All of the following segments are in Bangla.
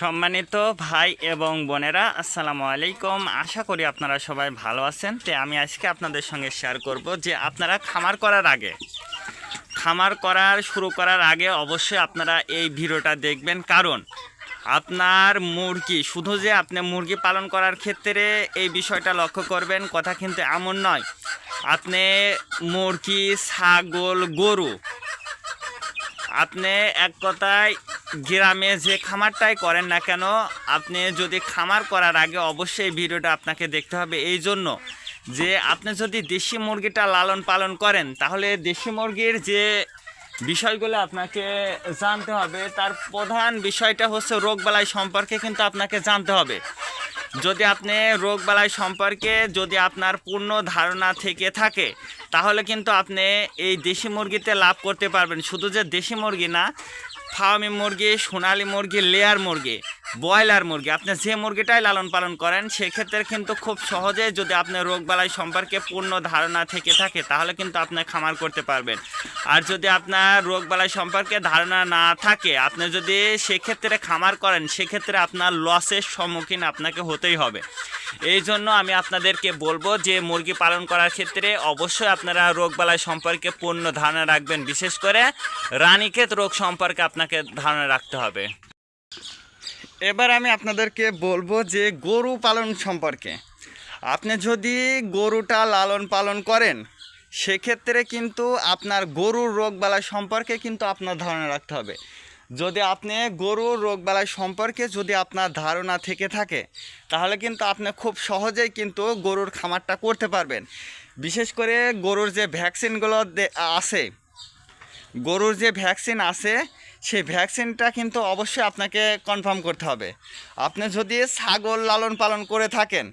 সম্মানিত ভাই এবং বোনেরা, আসসালামু আলাইকুম। আশা করি আপনারা সবাই ভালো আছেন। তো আমি আজকে আপনাদের সঙ্গে শেয়ার করব যে আপনারা খামার করার আগে, খামার করার, শুরু করার আগে অবশ্যই আপনারা এই ভিডিওটা দেখবেন। কারণ আপনার মুরগি, শুধু যে আপনি মুরগি পালন করার ক্ষেত্রে এই বিষয়টা লক্ষ্য করবেন, কথা কিন্তু এমন নয়। আপনি মুরগি, ছাগল, গরু, আপনি এক কথায় গ্রামে যে খামারটাই করেন না কেন, আপনি যদি খামার করার আগে অবশ্যই ভিডিওটা আপনাকে দেখতে হবে। এই জন্য যে আপনি যদি দেশি মুরগিটা লালন পালন করেন, তাহলে দেশি মুরগির যে বিষয়গুলো আপনাকে জানতে হবে, তার প্রধান বিষয়টা হচ্ছে রোগবালাই সম্পর্কে কিন্তু আপনাকে জানতে হবে। যদি আপনি রোগবালাই সম্পর্কে যদি আপনার পূর্ণ ধারণা থেকে থাকে, তাহলে কিন্তু আপনি এই দেশি মুরগিতে লাভ করতে পারবেন। শুধু যে দেশি মুরগি না ফার্মি মুরগি, সোনালি মুরগি, লেয়ার মুরগি, ব্রয়লার মুরগি। আপনি যে মুরগিটাই লালন পালন করেন, সেক্ষেত্রে কিন্তু খুব সহজে যদি আপনি রোগবালাই সম্পর্কে পূর্ণ ধারণা থেকে থাকে, তাহলে কিন্তু আপনি খামার করতে পারবেন। আর যদি আপনার রোগবালাই সম্পর্কে ধারণা না থাকে, আপনি যদি সেক্ষেত্রে খামার করেন, সেক্ষেত্রে আপনার লসের সম্মুখীন আপনাকে হতেই হবে। এই জন্য আমি আপনাদেরকে বলব যে মুরগি পালন করার ক্ষেত্রে অবশ্যই আপনারা রোগবালাই সম্পর্কে পূর্ণ ধারণা রাখবেন। বিশেষ করে রানীক্ষেত রোগ সম্পর্কে আপনাকে ধারণা রাখতে হবে। এবার আমি আপনাদেরকে বলব যে গরু পালন সম্পর্কে। আপনি যদি গরুটা লালন পালন করেন, সেক্ষেত্রে কিন্তু আপনার গরুর রোগবালাই সম্পর্কে কিন্তু আপনার ধারণা রাখতে হবে। যদি আপনি গরুর রোগবালাই সম্পর্কে যদি আপনার ধারণা থেকে থাকে, তাহলে কিন্তু আপনি খুব সহজেই কিন্তু গরুর খামারটা করতে পারবেন। বিশেষ করে গরুর যে ভ্যাকসিনগুলো আছে, গরুর যে ভ্যাকসিন আছে, সেই ভ্যাকসিনটা কিন্তু অবশ্যই আপনাকে কনফার্ম করতে হবে। আপনি যদি ছাগল লালন পালন করে থাকেন,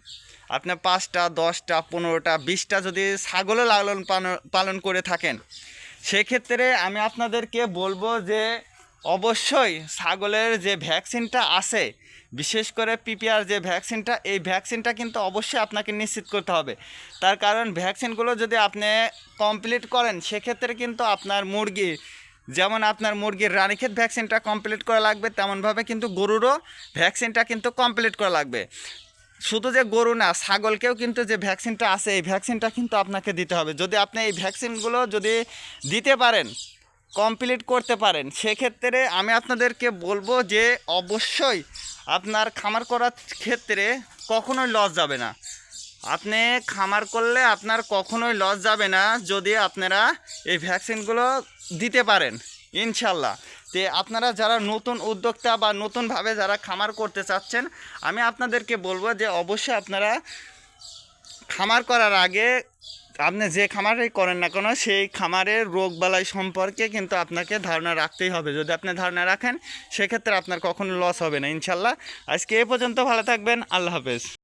আপনি পাঁচটা, দশটা, পনেরোটা, বিশটা যদি ছাগলও লালন পালন করে থাকেন, সেক্ষেত্রে আমি আপনাদেরকে বলব যে অবশ্যই ছাগলের যে ভ্যাকসিনটা আছে, বিশেষ করে পিপিআর যে ভ্যাকসিনটা, এই ভ্যাকসিনটা কিন্তু অবশ্যই আপনাকে নিশ্চিত করতে হবে। তার কারণ ভ্যাকসিনগুলো যদি আপনি কমপ্লিট করেন, সেক্ষেত্রে কিন্তু আপনার মুরগি, যেমন আপনার মুরগির রানীক্ষেত ভ্যাকসিনটা কমপ্লিট করা লাগবে, তেমনভাবে কিন্তু গরুরও ভ্যাকসিনটা কিন্তু কমপ্লিট করা লাগবে। শুধু যে গরু না, ছাগলকেও কিন্তু যে ভ্যাকসিনটা আছে, এই ভ্যাকসিনটা কিন্তু আপনাকে দিতে হবে। যদি আপনি এই ভ্যাকসিনগুলো যদি দিতে পারেন কমপ্লিট করতে পারেন। সেক্ষেত্রে আমি আপনাদেরকে বলব যে, অবশ্যই আপনার খামার করার ক্ষেত্রে কখনোই লস যাবে না। আপনি খামার করলে আপনার কখনোই লস যাবে না যদি আপনারা এই ভ্যাকসিনগুলো দিতে পারেন, ইনশাল্লাহ। তে আপনারা যারা নতুন উদ্যোক্তা বা নতুনভাবে যারা খামার করতে চাচ্ছেন, আমি আপনাদেরকে বলব যে, অবশ্যই আপনারা খামার করার আগে আপনি যে খামারেই করেন না কেন, সেই খামারের রোগবালাই সম্পর্কে কিন্তু আপনাকে ধারণা রাখতেই হবে। যদি আপনি ধারণা রাখেন, সেক্ষেত্রে আপনার কখনো লস হবে না, ইনশাল্লাহ। আজকে এ পর্যন্ত ভালো থাকবেন, আল্লাহ হাফেজ।